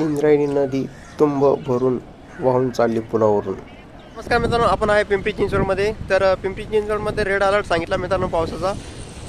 इंद्रायणी नदी तुंब भरून वाहून चालली पुलावरून. नमस्कार मित्रांनो आपण आहे पिंपरी चिंचवडमध्ये. तर पिंपरी चिंचवडमध्ये रेड अलर्ट सांगितला मित्रांनो पावसाचा.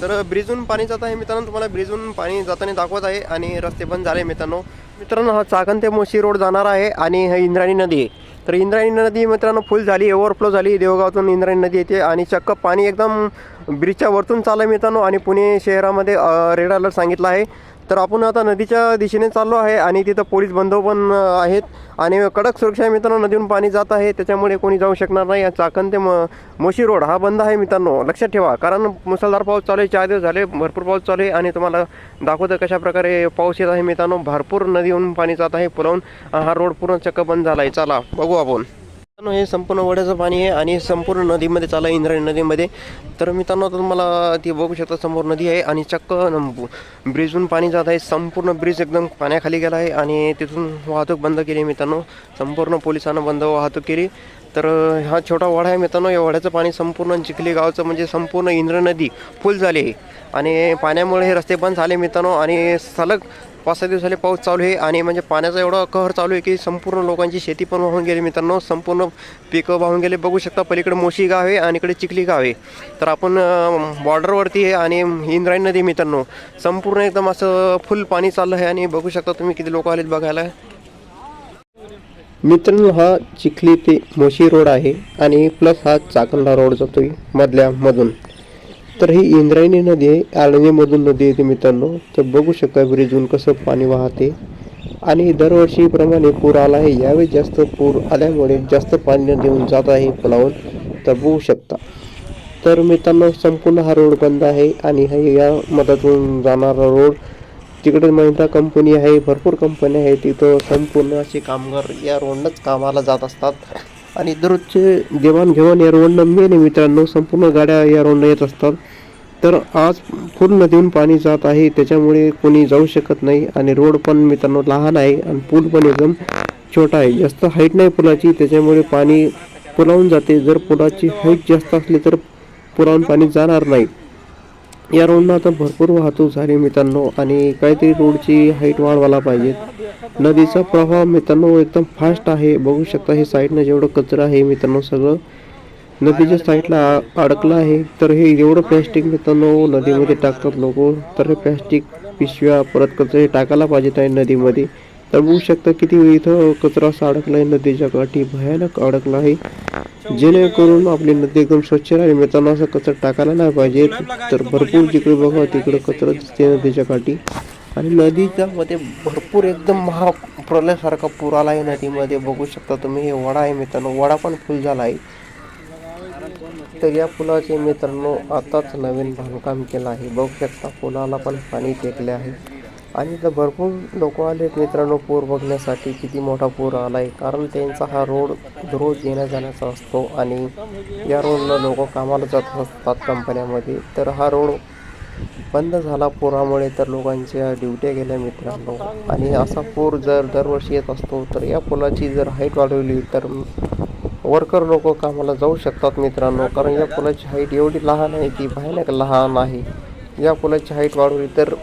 तर ब्रिजून ब्रिजहून पाणी जात आहे मित्रांनो तुम्हाला ब्रिजहून पाणी जाताना दाखवत आहे आणि रस्ते बंद झाले मित्रांनो. मित्रांनो हा चाकण ते मोशी रोड जाणार आहे आणि इंद्रायणी नदी आहे. तर इंद्रायणी नदी मित्रांनो फुल झाली ओव्हरफ्लो झाली. देवगावातून इंद्रायणी नदी येते आणि चक्क पाणी एकदम ब्रिजच्या वरतून चाललं मित्रांनो आणि पुणे शहरामध्ये रेड अलर्ट सांगितला आहे. तर आपण आता नदीच्या दिशेने चाललो आहे आणि तिथं पोलीस बंधू पण आहेत. आणि कडक सुरक्षा आहे मित्रांनो नदीतून पाणी जात आहे. त्याच्यामुळे कोणी जाऊ शकणार नाही. चाकण ते म मोशी रोड हा बंद आहे मित्रांनो. लक्षात ठेवा कारण मुसळधार पाऊस चालू आहे. चार दिवस झाले भरपूर पाऊस चालू आहे. आणि तुम्हाला दाखवतं कशाप्रकारे पाऊस येत आहे मित्रांनो. भरपूर नदीहून पाणी जात आहे. पुलावून हा रोड पूर्ण चक्क बंद झाला आहे चला बघू आपण. मित्रांनो, हे संपूर्ण वड्याचं पाणी आहे आणि संपूर्ण नदीमध्ये चाललं आहे इंद्रायणी नदीमध्ये. तर मित्रांनो तुम्हाला ती बघू शकता समोर नदी आहे आणि चक्क न- ब्रिजहून पाणी जात आहे संपूर्ण ब्रिज एकदम पाण्याखाली गेला आहे आणि तिथून वाहतूक बंद केली मित्रांनो. संपूर्ण पोलिसांना बंद वाहतूक केली. तर हा छोटा वडा आहे मित्रांनो. या वड्याचं पाणी संपूर्ण चिखली गावचं म्हणजे संपूर्ण इंद्र नदी फुल झाली आहे. आणि पाण्यामुळे हे रस्ते बंद झाले मित्रांनो. आणि सलग पाच सहा दिवस झाले पाऊस चालू आहे. आणि म्हणजे पाण्याचा एवढा कहर चालू आहे की संपूर्ण लोकांची शेती पण वाहून गेली मित्रांनो. संपूर्ण पिकं वाहून गेले. बघू शकता पलीकडे मोशी गाव आहे आणि इकडे चिखली गाव आहे. तर आपण बॉर्डरवरती आहे आणि इंद्रायणी नदी मित्रांनो. संपूर्ण एकदम असं फुल पाणी चाललं आहे. आणि बघू शकता तुम्ही किती लोक आलेत बघायला. मित्रांनो हा चिखली ते मोशी रोड आहे आणि प्लस हा चाकणला रोड जातो मधल्या मधून. तर ही इंद्रायणी नदी आहे आळणीमधून नदी येते मित्रांनो. तर बघू शकता ब्रिजून कसं पाणी वाहते. आणि दरवर्षीप्रमाणे पूर आला आहे यावेळी जास्त पूर आल्यामुळे जास्त पाणी देऊन जात आहे पुलावर. तर बघू शकता. तर मित्रांनो संपूर्ण हा रोड बंद आहे आणि हा या मधातून जाणारा रोड तिकडे महिंद्रा कंपनी आहे भरपूर कंपन्या आहेत तिथं संपूर्ण असे कामगार या रोडनंच कामाला जात असतात. आणि दररोजचे देवाणघेवाण या रोडनं मेन मित्रांनो. संपूर्ण गाड्या या रोडनं येत असतात. तर आज पूर्ण देऊन पाणी जात आहे. त्याच्यामुळे कोणी जाऊ शकत नाही. आणि रोड पण मित्रांनो लहान आहे आणि पूल पण एकदम छोटा आहे. जास्त हाईट नाही पुलाची. त्याच्यामुळे पाणी पुलावून जाते. जर पुलाची हाईट जास्त असली तर पुलावून पाणी जाणार नाही. या रोडनं आता भरपूर वाहतूक झाली मित्रांनो आणि काहीतरी रोडची हाईट वाढवायला पाहिजे नदीचा प्रवाह मित्रांनो एकदम फास्ट आहे. बघू शकता हे साईडनं जेवढं कचरा आहे मित्रांनो सगळं. नदीच्या साईडला अडकलं आहे. तर हे एवढं प्लॅस्टिक मित्रांनो नदीमध्ये टाकतात लोक. तर हे प्लॅस्टिक पिशव्या परत कचरे टाकायला पाहिजेत आहे नदीमध्ये. तर बघू शकता किती इथं कचरा असा अडकला आहे नदीच्या काठी भयानक अडकला आहे. जेणेकरून आपली नदी एकदम स्वच्छ राहील मित्रांनो असं कचरा टाकायला नाही पाहिजे. तर भरपूर जिकडे बघा तिकडे कचरा दिसते नदीच्या काठी. आणि नदीच्या मध्ये भरपूर एकदम महा प्रलयासारखा पूर आला आहे नदीमध्ये. बघू शकता तुम्ही हे वडा आहे मित्रांनो. वडा पण फुल झाला आहे. तर या पुलाचे मित्रांनो आताच नवीन बांधकाम केलं आहे. बघू शकता पुलाला पण पाणी टेकले आहे. आणि इथं भरपूर लोक आलेत मित्रांनो पूर बघण्यासाठी. किती मोठा पूर आला आहे कारण त्यांचा हा रोड रोज येण्या जाण्याचा असतो आणि या रोडला लोक कामाला जात असतात कंपन्यामध्ये. तर हा रोड बंद झाला पुरामुळे तर लोकांच्या ड्युट्या गेल्या मित्रांनो. आणि असा पूर जर दरवर्षी येत असतो तर या पुलाची जर हाईट वाढवली तर वर्कर लोक कामाला जाऊ शकतात मित्रांनो. कारण या पुलाची हाईट एवढी लहान आहे की भयानक लहान आहे. या पुलाची हाईट वाढवली तर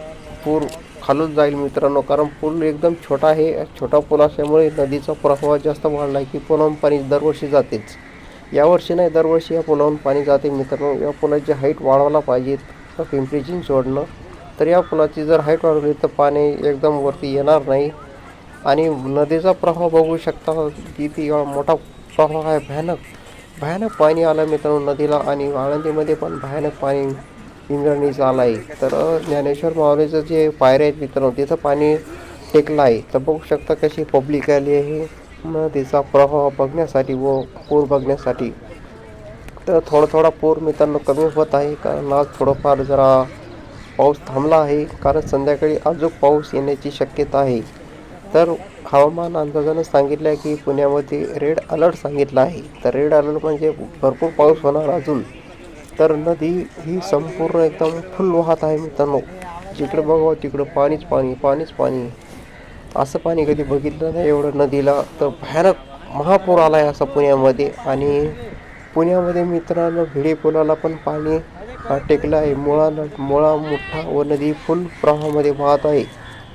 पूर खालून जाईल मित्रांनो कारण पूल एकदम छोटा आहे. छोटा पूल असल्यामुळे नदीचा प्रवाह जास्त वाढला आहे की पुलावून पाणी दरवर्षी जातेच. यावर्षी नाही दरवर्षी या पुलावून पाणी जाते. मित्रांनो या पुलाची हाईट वाढवायला पाहिजे पिंपरी चिंचवडनं तर या पुलाची जर हाईट वाढवली तर पाणी एकदम वरती येणार नाही. आणि नदीचा प्रवाह बघू शकता किती ती मोठा प्रवाह आहे. भयानक भयानक पाणी आलं मित्रांनो नदीला. आणि आळंदीमध्ये पण भयानक पाणी इंद्रणीचं आला आहे तर ज्ञानेश्वर माऊलीचं जे पायऱ्या आहेत मित्रांनो तिथं पाणी टेकलं आहे तर बघू शकता कशी पब्लिक आली आहे. नदीचा प्रवाह बघण्यासाठी व पूर बघण्यासाठी. तर थोडा थोडा पूर मित्रांनो कमी होत आहे. कारण आज थोडंफार जरा पाऊस थांबला आहे. कारण संध्याकाळी अजून पाऊस येण्याची शक्यता आहे. तर हवामान अंदाजानं सांगितलं आहे की पुण्यामध्ये रेड अलर्ट सांगितलं आहे. तर रेड अलर्ट म्हणजे भरपूर पाऊस होणार अजून. तर नदी ही संपूर्ण एकदम फुल वाहत आहे मित्रांनो. जिकडं बघावं तिकडं पाणीच पाणी पाणीच पाणी. असं पाणी कधी बघितलं नाही एवढं नदीला. तर भयानक महापूर आला आहे असं पुण्यामध्ये. आणि पुण्यामध्ये मित्रांनो भिडे पुलाला पण पाणी टेकलं आहे मुळा मुळा मोठा व नदी फुल प्रवाहामध्ये वाहत आहे.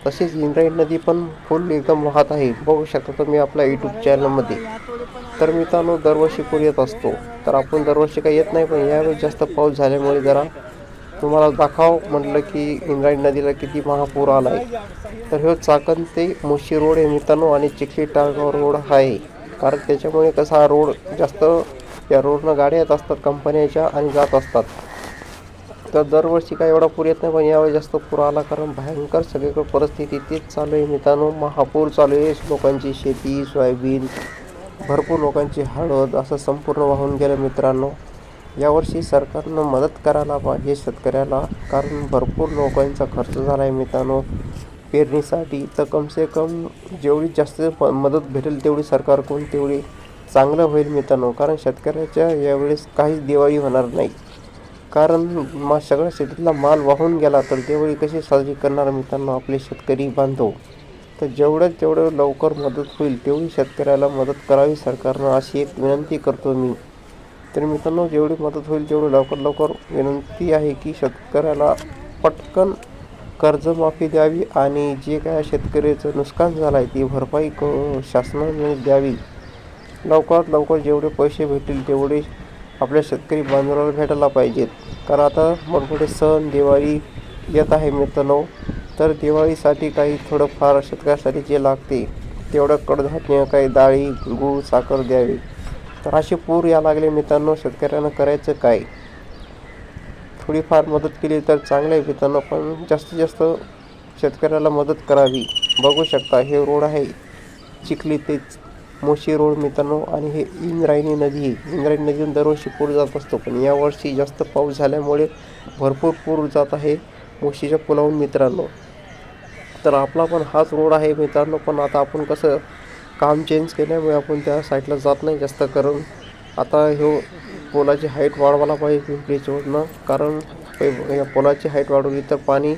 तसेच इंद्रायणी नदी पण फुल एकदम वाहत आहे. बघू शकता तुम्ही आपल्या यूट्यूब चॅनलमध्ये तर मित्रांनो दरवर्षी पूर येत असतो. तर आपण दरवर्षी काही येत नाही पण यावेळी जास्त पाऊस झाल्यामुळे जरा तुम्हाला दाखव म्हटलं की इंद्रायणी नदीला किती महापूर आला आहे तर हे चाकण ते मुशी रोड हे मित्रांनो आणि चिखली टाळगाव रोड आहे. कारण त्याच्यामुळे कसा हा रोड जास्त या रोडनं गाड्या येत असतात कंपन्याच्या आणि जात असतात. तर दरवर्षी काय एवढा पूर येत नाही पण यावेळी जास्त पूर आला कारण भयंकर सगळीकडे परिस्थिती तेच चालू आहे मित्रांनो. महापूर चालू आहे लोकांची शेती सोयाबीन भरपूर लोकांची हळद असं संपूर्ण वाहून गेलं मित्रांनो. यावर्षी सरकारनं मदत करायला पाहिजे शेतकऱ्याला कारण भरपूर लोकांचा खर्च झाला आहे मित्रांनो. पेरणीसाठी तर कमसे कम जेवढी जास्त प- मदत भेटेल तेवढी सरकारकडून तेवढी चांगलं होईल मित्रांनो. कारण शेतकऱ्याच्या यावेळेस काहीच दिवाळी होणार नाही. कारण मा सगळ्या शेतीतला माल वाहून गेला तर दिवाळी कशी साजरी करणार मित्रांनो आपले शेतकरी बांधव? तर जेवढं तेवढं लवकर मदत होईल तेवढी शेतकऱ्याला मदत करावी सरकारनं अशी एक विनंती करतो मी. तर मित्रांनो जेवढी मदत होईल तेवढी लवकर लवकर विनंती आहे की शेतकऱ्याला पटकन कर्जमाफी द्यावी आणि जे काय शेतकऱ्याचं नुकसान झालं आहे ती भरपाई क शासनाने द्यावी. लवकरात लवकर जेवढे पैसे भेटतील तेवढे आपल्या शेतकरी बांधवाला भेटायला पाहिजेत. कारण आता मोठमोठे सण दिवाळी येत आहे मित्रांनो तर दिवाळीसाठी काही थोडंफार शेतकऱ्यासाठी जे लागते तेवढं कडधान्य काही डाळी गूळ साखर द्यावी. तर असे पूर या लागले मित्रांनो शेतकऱ्यांना करायचं काय? थोडीफार मदत केली तर चांगलं आहे मित्रांनो पण जास्तीत जास्त शेतकऱ्याला मदत करावी. बघू शकता हे रोड आहे चिखली ते मोशी रोड मित्रांनो आणि हे इंद्रायणी नदी आहे. इंद्रायणी नदीतून दरवर्षी पूर जात असतो. पण यावर्षी जास्त पाऊस झाल्यामुळे भरपूर पूर जात आहे मोशीच्या पुलावून मित्रांनो. तर आपला पण हाच रोड आहे मित्रांनो. पण आता आपण कसं काम चेंज केल्यामुळे आपण त्या साईडला जात नाही जास्त करून. आता ह्यो पोलाची हाईट वाढवायला पाहिजे पिंपरी कारण या पोलाची हाईट वाढवली तर पाणी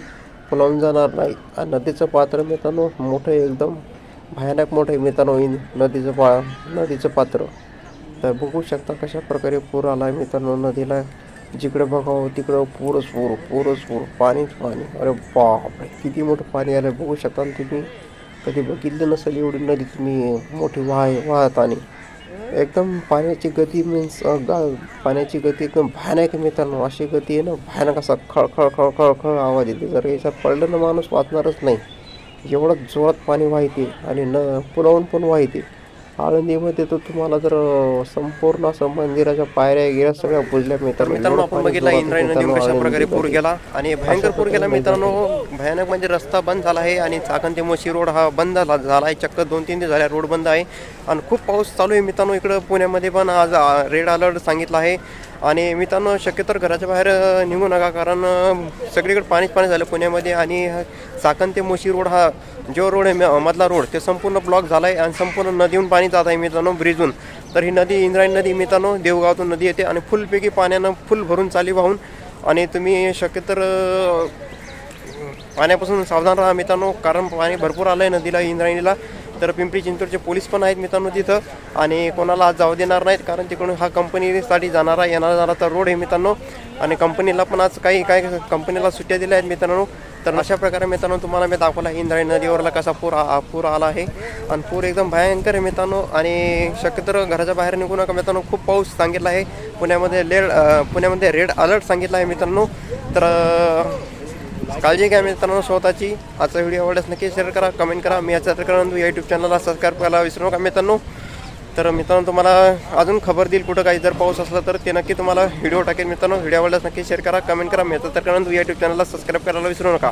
पुलावून जाणार नाही. आणि नदीचं पात्र मित्रांनो मोठं एकदम. भयानक मोठं आहे मित्रांनो नदीचं पा नदीचं पात्र. तर बघू शकता कशा प्रकारे पूर आला आहे मित्रांनो नदीला. जिकडे बघावं तिकडं पूरच पूर पूरच पूर पाणीच पाणी अरे बापरे किती मोठं पाणी आलं बघू शकता तुम्ही. कधी बघितलं नसेल एवढी नदी तुम्ही मोठी वाह वाहत आणि. एकदम पाण्याची गती मीन्स पाण्याची गती एकदम भयानक मित्रांनो. अशी गती आहे ना भयानक असा खळ खळ खळ खळ खळ आवाज येते. जर याच्यात पडलं ना माणूस वाचणारच नाही. एवढं जोरात पाणी वाहते आणि न पुलावून पण वाहते. आळंदीमध्ये तर तुम्हाला जर संपूर्ण असं मंदिराच्या पायऱ्या गिऱ्या सगळ्या बुजल्या मित्रांनो. मित्रांनो आपण पाणी बघितला इंद्रायणी नदी कशा प्रकारे पूर. गेला आणि भयंकर पूर गेला मित्रांनो भयानक म्हणजे रस्ता बंद झाला आहे आणि चाकण ते मोशी रोड हा बंद झाला झाला आहे चक्क दोन तीन दिवस झाले रोड बंद आहे आणि खूप पाऊस चालू आहे मित्रांनो. इकडं पुण्यामध्ये पण आज रेड अलर्ट सांगितलं आहे आणि मित्रांनो शक्यतो घराच्या बाहेर निघू नका कारण सगळीकडे पाणीच पाणी झालं पुण्यामध्ये आणि चाकण ते मोशी रोड हा जो रोड आहे म- मधला रोड ते संपूर्ण ब्लॉक झाला आहे आणि संपूर्ण नदीहून पाणी जात आहे मित्रांनो ब्रिजून. तर ही नदी इंद्रायणी नदी मित्रांनो देवगावातून नदी येते आणि फुलपैकी पाण्यानं फुल भरून चाली वाहून आणि तुम्ही शक्यतर पाण्यापासून सावधान राहा मित्रांनो कारण पाणी भरपूर आलं आहे नदीला इंद्रायणीला. तर पिंपरी चिंचवडचे पोलीस पण आहेत मित्रांनो तिथं आणि कोणाला आज जाऊ देणार नाहीत कारण तिकडून हा कंपनीसाठी जाणारा येणारा जाणारा रोड आहे मित्रांनो. आणि कंपनीला पण आज काही काही कंपनीला सुट्ट्या दिल्या आहेत मित्रांनो. तर अशा प्रकारे मित्रांनो तुम्हाला मी दाखवला इंद्रायणी नदीवरला कसा पूर आ- पूर आला आहे. आणि पूर एकदम भयंकर आहे मित्रांनो. आणि शक्यतो घराच्या बाहेर निघू नका मित्रांनो. खूप पाऊस सांगितला आहे. पुण्यामध्ये लेड पुण्यामध्ये रेड अलर्ट सांगितला आहे मित्रांनो. तर काळजी घ्या मित्रांनो स्वतःची. आजचा व्हिडिओ आवडल्यास नक्की शेअर करा कमेंट करा. मी याचा करा यूट्यूब चॅनलला सबस्क्राईब करायला विसरू नका मित्रांनो. तर मित्रांनो तुम्हाला अजून खबर देईल कुठं काही जर पाऊस असला तर ते नक्की तुम्हाला व्हिडिओ टाकेल मित्रांनो. व्हिडिओ आवडल्यास नक्की शेअर करा कमेंट करा. मी याचा या यूट्यूब चॅनलला सबस्क्राईब करायला विसरू नका.